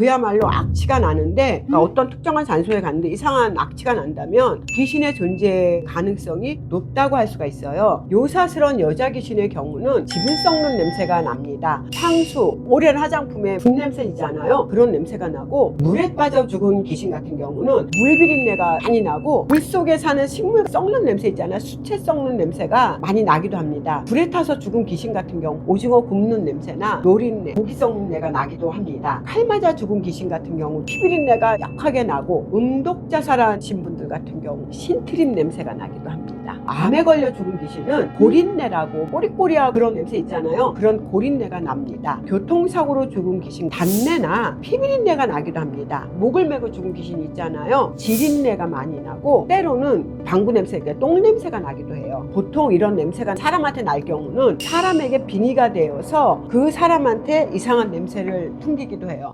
그야말로 악취가 나는데 그러니까 어떤 특정한 장소에 갔는데 이상한 악취가 난다면 귀신의 존재 가능성이 높다고 할 수가 있어요. 요사스러운 여자 귀신의 경우는 지분 썩는 냄새가 납니다. 향수, 오랜 화장품에 분냄새 있잖아요. 그런 냄새가 나고 물에 빠져 죽은 귀신 같은 경우는 물 비린내가 많이 나고 물 속에 사는 식물 썩는 냄새 있잖아요. 수채 썩는 냄새가 많이 나기도 합니다. 불에 타서 죽은 귀신 같은 경우 오징어 굽는 냄새나 노린내, 고기 썩는 내가 나기도 합니다. 칼 맞아 죽은 귀신 같은 경우 피비린내가 약하게 나고 음독 자살하신 분들 같은 경우 신트림 냄새가 나기도 합니다. 암에 걸려 죽은 귀신은 고린내라고 꼬리꼬리하고 그런 냄새 있잖아요. 그런 고린내가 납니다. 교통사고로 죽은 귀신 단내나 피비린내가 나기도 합니다. 목을 메고 죽은 귀신 있잖아요. 지린내가 많이 나고 때로는 방구 냄새, 그러니까 똥 냄새가 나기도 해요. 보통 이런 냄새가 사람한테 날 경우는 사람에게 빙의가 되어서 그 사람한테 이상한 냄새를 풍기기도 해요.